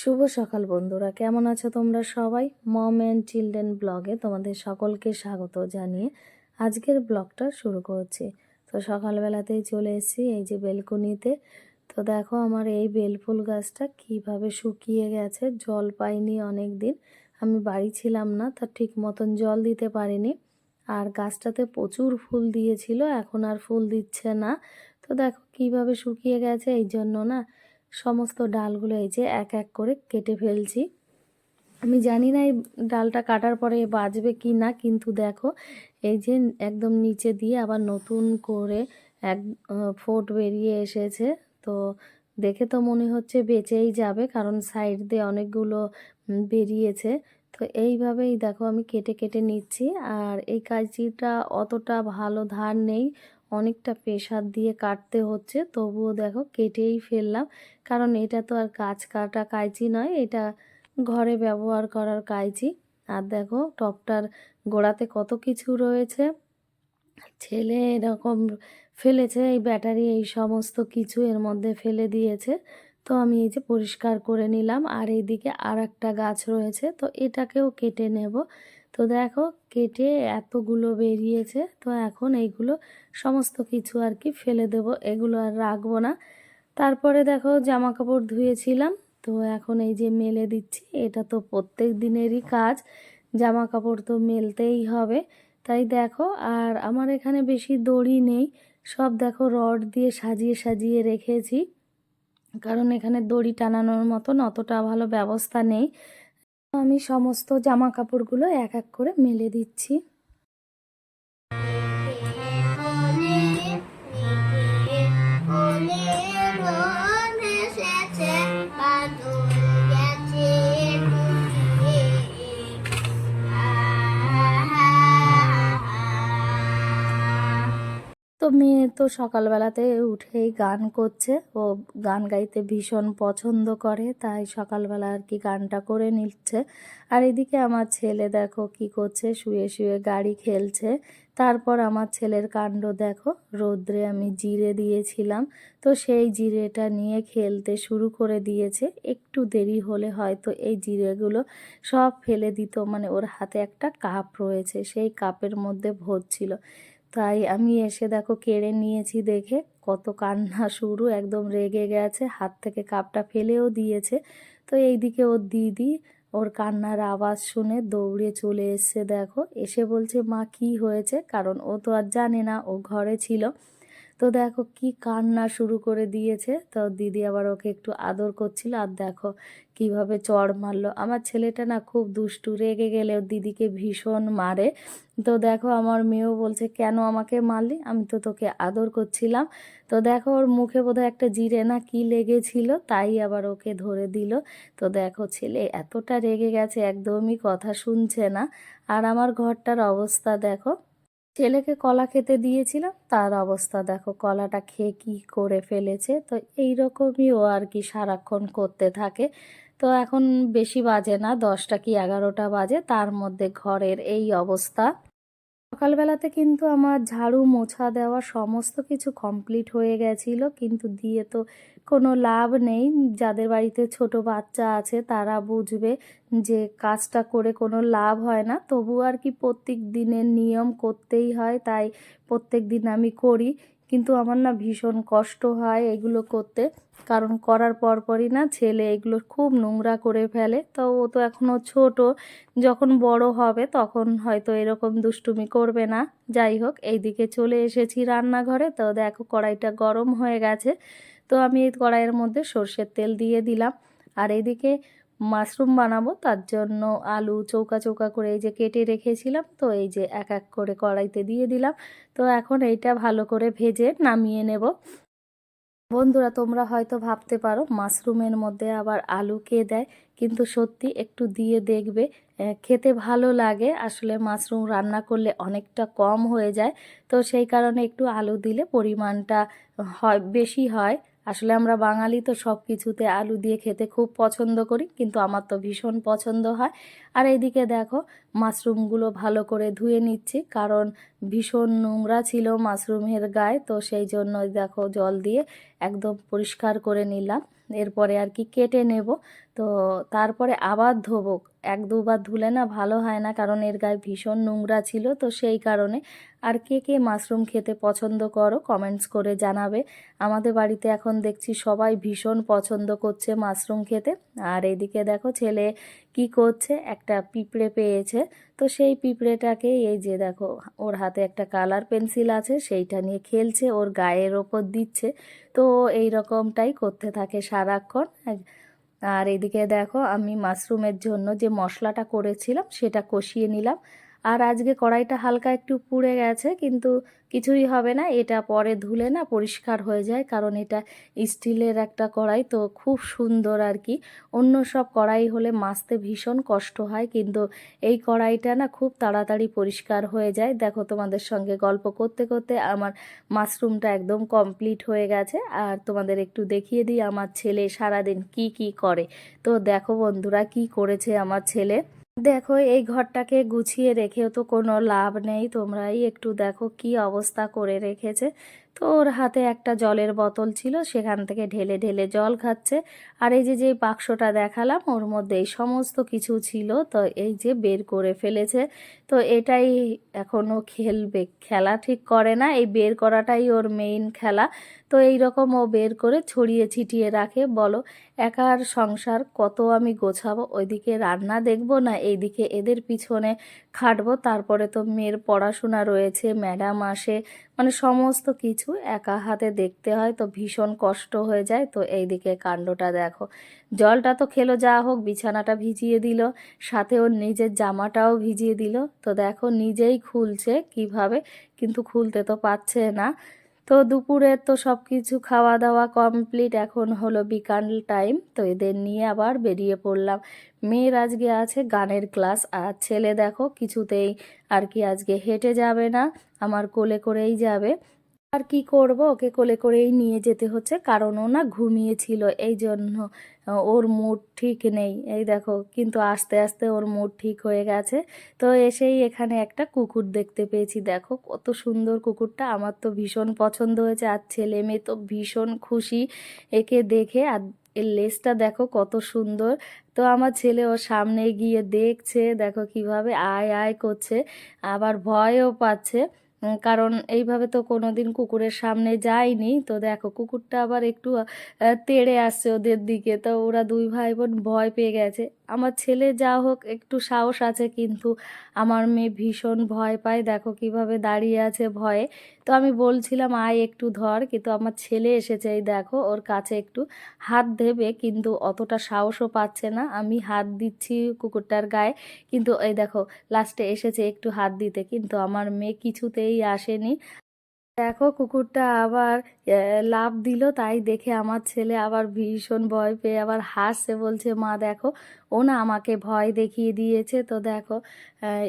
শুভ সকাল বন্ধুরা, কেমন আছো তোমরা সবাই? মম অ্যান্ড চিলড্রেন ব্লগে তোমাদের সকলকে স্বাগত জানিয়ে আজকের ব্লগটা শুরু করছি। তো সকালবেলাতেই চলে এসেছি এই যে বেলকুনিতে। তো দেখো আমার এই বেলফুল গাছটা কীভাবে শুকিয়ে গেছে, জল পাইনি অনেক দিন আমি বাড়ি ছিলাম না, তা ঠিক মতন জল দিতে পারিনি। আর গাছটাতে প্রচুর ফুল দিয়েছিল, এখন আর ফুল দিচ্ছে না। তো দেখো কীভাবে শুকিয়ে গেছে, এই জন্য না সমস্ত ডালগুলো এই যে এক এক করে কেটে ফেলছি। আমি জানি না এই ডালটা কাটার পরে বাজবে কি না, কিন্তু দেখো, এই যে একদম নিচে দিয়ে আবার নতুন করে এক ফোট বেরিয়ে এসেছে। তো দেখে তো মনে হচ্ছে বেঁচেই যাবে, কারণ সাইড দিয়ে অনেকগুলো বেরিয়েছে। তো এইভাবেই দেখো আমি কেটে কেটে নিচ্ছি, আর এই কাঁচিটা অতটা ভালো ধার নেই। অনেকটা প্রেশার দিয়ে কাটতে হচ্ছে। তবুও দেখো কেটেই ফেললাম। কারণ এটা তো আর গাছ কাটা কাঁচি নয়, এটা ঘরে ব্যবহার করার কাঁচি। আর দেখো টপটার গোড়াতে কত কিছু রয়েছে। ছেলে এরকম ফেলেছে, এই ব্যাটারি এই সমস্ত কিছু এর মধ্যে ফেলে দিয়েছে। তো আমি এই যে পরিষ্কার করে নিলাম। আর এইদিকে আর একটা গাছ রয়েছে, তো এটাকেও কেটে নেব। তো দেখো কেটে এতগুলো বেরিয়েছে, তো এখন এইগুলো সমস্ত কিছু আর কি ফেলে দেব, এগুলো আর রাখব না। তারপরে দেখো জামা কাপড় ধুয়েছিলাম, তো এখন এই যে মেলে দিচ্ছি, এটা তো প্রত্যেক দিনেরই কাজ জামা কাপড় তো মেলতেই হবে। তাই দেখো আর আমার এখানে বেশি দড়ি নেই, সব দেখো রড দিয়ে সাজিয়ে সাজিয়ে রেখেছি, কারণ এখানে দড়ি টানানোর মতন অতটা ভালো ব্যবস্থা নেই। আমি সমস্ত জামা কাপড়গুলো এক এক করে মেলে দিচ্ছি। তো সকালবেলাতে উঠেই গান করছে। ও গান গাইতে ভীষণ পছন্দ করে, তাই সকালবেলা আর কি গানটা করে নিচ্ছে। আর এদিকে আমার ছেলে দেখো কি করছে, শুয়ে শুয়ে গাড়ি খেলছে। তারপর আমার ছেলের কাণ্ড দেখো, রোদ্রে আমি জিরে দিয়েছিলাম। তো সেই জিরেটা নিয়ে খেলতে শুরু করে দিয়েছে। একটু দেরি হলে হয়তো এই জিরেগুলো সব ফেলে দিত মানে ওর হাতে একটা কাপ রয়েছে, সেই কাপের মধ্যে ভরছিল। তাই আমি এসে দেখো কেড়ে নিয়েছি দেখে। কত কান্না শুরু, একদম রেগে গেছে, হাত থেকে কাপটা ফেলেও দিয়েছে। তো এই দিকে ওর দিদি, ওর কান্নার আওয়াজ শুনে দৌড়ে চলে এসছে দেখো। এসে বলছে, মা, কি হয়েছে? কারণ ও তো আর জানে না, ও ঘরে ছিল। তো দেখো কি কান্না শুরু করে দিয়েছে। তো দিদি আবার ওকে একটু আদর করছিল। আর দেখো কীভাবে চড় মারলো। আমার ছেলেটা না খুব দুষ্টু, রেগে গেলে দিদিকে ভীষণ মারে। তো দেখো আমার মেয়েও বলছে, কেন আমাকে মারলি? আমি তো তোকে আদর করছিলাম। তো দেখো ওর মুখে বোধহয় একটা জিরে না কি লেগেছিল, তাই আবার ওকে ধরে দিল। তো দেখো ছেলে এতটা রেগে গেছে, একদমই কথা শুনছে না। আর আমার ঘরটার অবস্থা দেখো ছেলেকে কলা খেতে দিয়েছিলাম, তার অবস্থা দেখো, কলাটা খেয়ে কি করে ফেলেছে। তো এই রকমই ও আর কি সারাক্ষণ করতে থাকে। তো এখন বেশি বাজে না, দশটা কি এগারোটা বাজে, তার মধ্যে ঘরের এই অবস্থা। সকালবেলাতে কিন্তু আমার ঝাড়ু মোছা দেওয়া সমস্ত কিছু কমপ্লিট হয়ে গেছিল, কিন্তু দিয়ে তো কোনো লাভ নেই। যাদের বাড়িতে ছোট বাচ্চা আছে, তারা বুঝবে যে কাজটা করে কোনো লাভ হয় না। তবু আর কি প্রত্যেক দিনের নিয়ম করতেই হয়, তাই প্রত্যেক দিন আমি করি। কিন্তু আমার না ভীষণ কষ্ট হয় এগুলো করতে। কারণ করার পরপরই না ছেলে এগুলো খুব নোংরা করে ফেলে। তো ও তো এখনও ছোট, যখন বড় হবে তখন হয়তো এরকম দুষ্টুমি করবে না। যাই হোক, এইদিকে চলে এসেছি রান্নাঘরে। তো দেখো কড়াইটা গরম হয়ে গেছে। তো আমি এই কড়াইয়ের মধ্যে সর্ষের তেল দিয়ে দিলাম। আর এইদিকে মাশরুম বানাবো, তার জন্য আলু চৌকা চৌকা করে এই যে কেটে রেখেছিলাম, তো এই যে এক এক করে কড়াইতে দিয়ে দিলাম। তো এখন এইটা ভালো করে ভেজে নামিয়ে নেব। বন্ধুরা, তোমরা হয়তো ভাবতে পারো, মাশরুমের মধ্যে আবার আলু কে দেয়, কিন্তু সত্যি একটু দিয়ে দেখবে খেতে ভালো লাগে। আসলে মাশরুম রান্না করলে অনেকটা কম হয়ে যায়, তো সেই কারণে একটু আলু দিলে পরিমাণটা, হয়, বেশি হয়। আসলে আমরা বাঙালি তো সব কিছুতে আলু দিয়ে খেতে খুব পছন্দ করি, কিন্তু আমার তো ভীষণ পছন্দ হয়। আর এইদিকে দেখো, মাশরুমগুলো ভালো করে ধুয়ে নিচ্ছি, কারণ ভীষণ নোংরা ছিল মাশরুমের গায়ে, তো সেই জন্য দেখো জল দিয়ে একদম পরিষ্কার করে নিলাম। এরপরে আর কি কেটে নেব তো তারপরে আবার ধোবো এক দুবার ধুলে না ভালো হয় না, কারণ এর গায়ে ভীষণ নোংরা ছিল, তো সেই কারণে। আর কে কে মাশরুম খেতে পছন্দ করো কমেন্টস করে জানাবে। আমাদের বাড়িতে এখন দেখছি সবাই ভীষণ পছন্দ করছে মাশরুম খেতে। আর এদিকে দেখো ছেলে কি করছে, একটা পিঁপড়ে পেয়েছে। তো সেই পিঁপড়েটাকে এই যে দেখো, ওর হাতে একটা কালার পেন্সিল আছে, সেইটা নিয়ে খেলছে, ওর গায়ের ওপর দিচ্ছে। তো এই রকমটাই করতে থাকে সারাক্ষণ। আর এদিকে দেখো আমি মাশরুমের জন্য যে মশলাটা করেছিলাম সেটা কষিয়ে নিলাম। আর আজকে কড়াইটা হালকা একটু পুড়ে গেছে, কিন্তু কিছুই হবে না। এটা পরে ধুলে না পরিষ্কার হয়ে যায়, কারণ এটা স্টিলের একটা কড়াই, তো খুব সুন্দর আর কি। অন্য সব কড়াই হলে মাজতে ভীষণ কষ্ট হয়, কিন্তু এই কড়াইটা না খুব তাড়াতাড়ি পরিষ্কার হয়ে যায়। দেখো তোমাদের সঙ্গে গল্প করতে করতে আমার মাশরুমটা একদম কমপ্লিট হয়ে গেছে। আর তোমাদের একটু দেখিয়ে দিই, আমার ছেলে সারাদিন কি কি করে। তো দেখো বন্ধুরা, কি করেছে আমার ছেলে? দেখো, এই ঘরটাকে গুছিয়ে রেখেও তো কোনো লাভ নেই। তোমরাই একটু দেখো কি অবস্থা করে রেখেছে। তো ওর হাতে একটা জলের বোতল ছিল, সেখান থেকে ঢেলে ঢেলে জল খাচ্ছে। আর এই যে যে বাক্সটা দেখালাম, ওর মধ্যে এই সমস্ত কিছু ছিল, তো এই যে বের করে ফেলেছে। তো এটাই এখনও খেলবে, খেলা ঠিক করে না, এই বের করাটাই ওর মেইন খেলা। তো এই রকম ও বের করে ছড়িয়ে ছিটিয়ে রাখে, বলো, একার সংসার কত আমি গোছাবো? ওইদিকে রান্না দেখব না, এইদিকে এদের পিছনে খাটবো? তারপরে তো মেয়ের পড়াশোনা রয়েছে, ম্যাডাম আসে। মানে সমস্ত কিছু একা হাতে দেখতে হয় তো ভীষণ কষ্ট হয়ে যায়। তো এইদিকে কাণ্ডটা দেখো। জলটা তো খেলো যা হোক, বিছানাটা ভিজিয়ে দিল, সাথে ওর নিজের জামাটাও ভিজিয়ে দিল। তো দেখো নিজেই খুলছে কীভাবে, কিন্তু খুলতে তো পারছে না। তো দুপুরে তো সব কিছু খাওয়া দাওয়া কমপ্লিট, এখন হলো বিকাল টাইম। তো এদের নিয়ে আবার বেরিয়ে পড়লাম। মেয়ের আজকে আছে গানের ক্লাস, আর ছেলে দেখো কিছুতেই আর কি আজকে হেঁটে যাবে না, আমার কোলে করেই যাবে। আর কি করব? ওকে কোলে করেই নিয়ে যেতে হচ্ছে। কারণ ও না ঘুমিয়েছিল। এই জন্য ওর মুড ঠিক নেই। এই দেখো, কিন্তু আস্তে আস্তে ওর মুড ঠিক হয়ে গেছে। তো এসেই এখানে একটা কুকুর দেখতে পেয়েছি। দেখো, কত সুন্দর কুকুরটা। আমার তো ভীষণ পছন্দ হয়েছে। আর ছেলে মেয়ে তো ভীষণ খুশি একে দেখে। আর এর লেজটা দেখো, কত সুন্দর। তো আমার ছেলে ওর সামনে গিয়ে দেখছে। দেখো কীভাবে আয় আয় করছে। আবার ভয়ও পাচ্ছে। কারণ এইভাবে তো কোনো দিন কুকুরের সামনে যায়নি। তো দেখো, কুকুরটা আবার একটু তেড়ে আসছে ওদের দিকে। তো ওরা দুই ভাই বোন ভয় পেয়ে গেছে। আমার ছেলে যা হোক, একটু সাহস আছে কিন্তু। আমার মেয়ে ভীষণ ভয় পায়। দেখো কীভাবে দাঁড়িয়ে আছে ভয়ে। তো আমি বলছিলাম, আয় একটু ধর। কিন্তু আমার ছেলে এসেছে, এই দেখো, ওর কাছে একটু হাত দেবে কিন্তু অতটা সাহসও পাচ্ছে না। আমি হাত দিচ্ছি কুকুরটার গায়ে, কিন্তু এই দেখো লাস্টে এসেছে একটু হাত দিতে। কিন্তু আমার মেয়ে কিছুতেই আসেনি। দেখো কুকুরটা আবার লাভ দিল, তাই দেখে আমার ছেলে আবার ভীষণ ভয় পেয়ে আবার হাসছে, বলছে, মা, দেখো, ও না আমাকে ভয় দেখিয়ে দিয়েছে। তো দেখো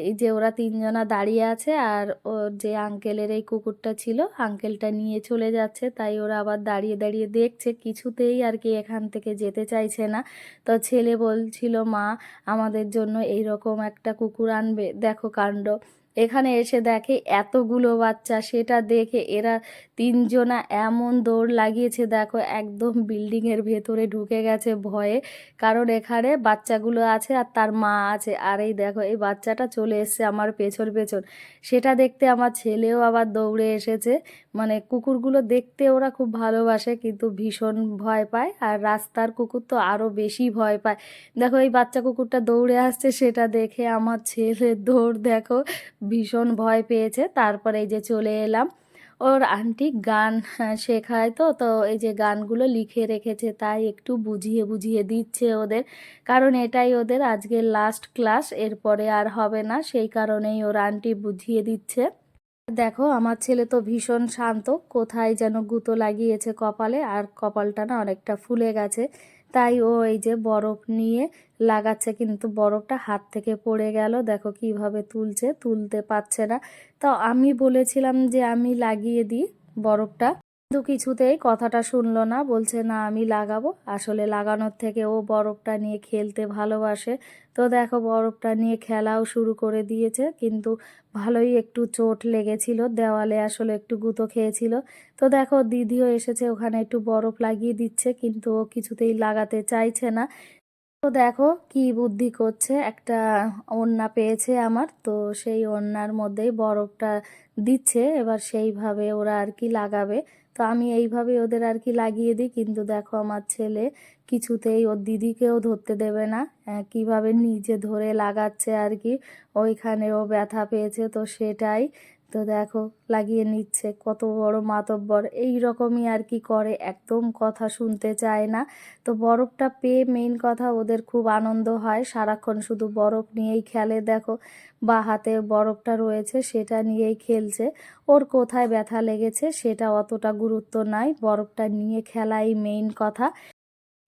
এই যে ওরা তিনজনা দাঁড়িয়ে আছে, আর ওর যে আঙ্কেলের এই কুকুরটা ছিল, আঙ্কেলটা নিয়ে চলে যাচ্ছে, তাই ওরা আবার দাঁড়িয়ে দাঁড়িয়ে দেখছে, কিছুতেই আর কি এখান থেকে যেতে চাইছে না। তো ছেলে বলছিল, মা, আমাদের জন্য এই রকম একটা কুকুর আনবে। দেখো কাণ্ড এখানে এসে দেখে এতগুলো বাচ্চা, সেটা দেখে এরা তিনজনা এমন দৌড় লাগিয়েছে, দেখো একদম বিল্ডিংয়ের ভেতরে ঢুকে গেছে ভয়ে। কারণ এখানে বাচ্চাগুলো আছে আর তার মা আছে। আর এই দেখো, এই বাচ্চাটা চলে এসছে আমার পেছন পেছন। সেটা দেখতে আমার ছেলেও আবার দৌড়ে এসেছে। মানে কুকুরগুলো দেখতে ওরা খুব ভালোবাসে, কিন্তু ভীষণ ভয় পায়। আর রাস্তার কুকুর তো আরও বেশি ভয় পায়। দেখো এই বাচ্চা কুকুরটা দৌড়ে আসছে, সেটা দেখে আমার ছেলে দৌড়, দেখো ভীষণ ভয় পেয়েছে। তারপরে এই যে চলে এলাম। ওর আন্টি গান হ্যাঁ, শেখায় তো তো এই যে গানগুলো লিখে রেখেছে তাই একটু বুঝিয়ে বুঝিয়ে দিচ্ছে ওদের। কারণ এটাই ওদের আজকে লাস্ট ক্লাস এরপরে আর হবে না সেই কারণেই ওর আন্টি বুঝিয়ে দিচ্ছে। দেখো আমার ছেলে তো ভীষণ শান্ত কোথায় যেন গুঁতো লাগিয়েছে কপালে আর কপালটা না অনেকটা ফুলে গেছে। তাই ও এই যে বরফ নিয়ে লাগাচ্ছে, কিন্তু বরফটা হাত থেকে পড়ে গেল। দেখো কীভাবে তুলছে, তুলতে পারছে না। তো আমি বলেছিলাম যে আমি লাগিয়ে দিই বরফটা। কিন্তু কিছুতেই কথাটা শুনলো না। বলছে, না, আমি লাগাবো। আসলে লাগানোর থেকে ও বরফটা নিয়ে খেলতে ভালোবাসে। তো দেখো, বরফটা নিয়ে খেলাও শুরু করে দিয়েছে। কিন্তু ভালোই একটু চোট লেগেছিল। দেওয়ালে আসলে একটু গুঁতো খেয়েছিল। তো দেখো, দিদিও এসেছে, ওখানে একটু বরফ লাগিয়ে দিচ্ছে। কিন্তু ও কিছুতেই লাগাতে চাইছে না। তো দেখো, কি বুদ্ধি করছে। একটা ওড়না পেয়েছে আমার। তো সেই ওড়নার মধ্যেই বরফটা দিচ্ছে। এবার সেইভাবে ওরা আর কি লাগাবে। তো আমি এইভাবে ওদের আর কি লাগিয়ে দিই। কিন্তু দেখো আমার ছেলে কিছুতেই ওর দিদিকেও ধরতে দেবে না। কীভাবে নিজে ধরে লাগাচ্ছে আর কি ওইখানে ও ব্যথা পেয়েছে তো সেটাই। তো দেখো, লাগিয়ে নিচ্ছে, কত বড় মাতব্বর। এই রকমই আর কি করে, একদম কথা শুনতে চায় না। তো বরফটা পেয়ে মেইন কথা ওদের খুব আনন্দ হয়। সারাক্ষণ শুধু বরফ নিয়েই খেলে, দেখো। বা হাতে বরফটা রয়েছে, সেটা নিয়েই খেলছে। ওর কোথায় ব্যথা লেগেছে, সেটা অতটা গুরুত্ব নাই। বরফটা নিয়ে খেলাই মেইন কথা।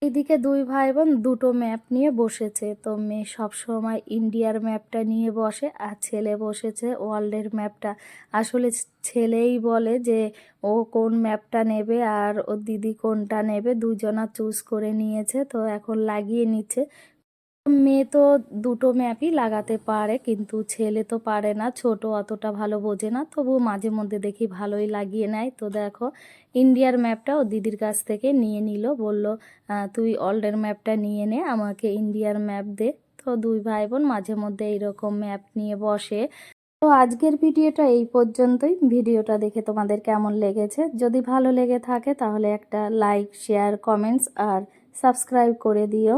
এদিকে দুই ভাই বোন দুটো ম্যাপ নিয়ে বসেছে। তো মেয়ে সবসময় ইন্ডিয়ার ম্যাপটা নিয়ে বসে আর ছেলে বসেছে ওয়ার্ল্ডের ম্যাপটা আসলে ছেলেই বলে যে ও কোন ম্যাপটা নেবে আর ওর দিদি কোনটা নেবে দুজনা চুজ করে নিয়েছে। তো এখন লাগিয়ে নিচ্ছে। মেয়ে তো দুটো ম্যাপই লাগাতে পারে, কিন্তু ছেলে তো পারে না। ছোট অতটা ভালো বোঝে না, তবু মাঝে মধ্যে দেখি ভালোই লাগিয়ে নেয়। তো দেখো, ইন্ডিয়ার ম্যাপটা ও দিদির কাছ থেকে নিয়ে নিল, বলল তুই ওয়ার্ল্ডের ম্যাপটা নিয়ে নে, আমাকে ইন্ডিয়ার ম্যাপ দে। তো দুই ভাই বোন মাঝে মধ্যে এইরকম ম্যাপ নিয়ে বসে। তো আজকের ভিডিওটা এই পর্যন্তই। ভিডিওটা দেখে তোমাদের কেমন লেগেছে? যদি ভালো লেগে থাকে, তাহলে একটা লাইক, শেয়ার, কমেন্টস আর সাবস্ক্রাইব করে দিও।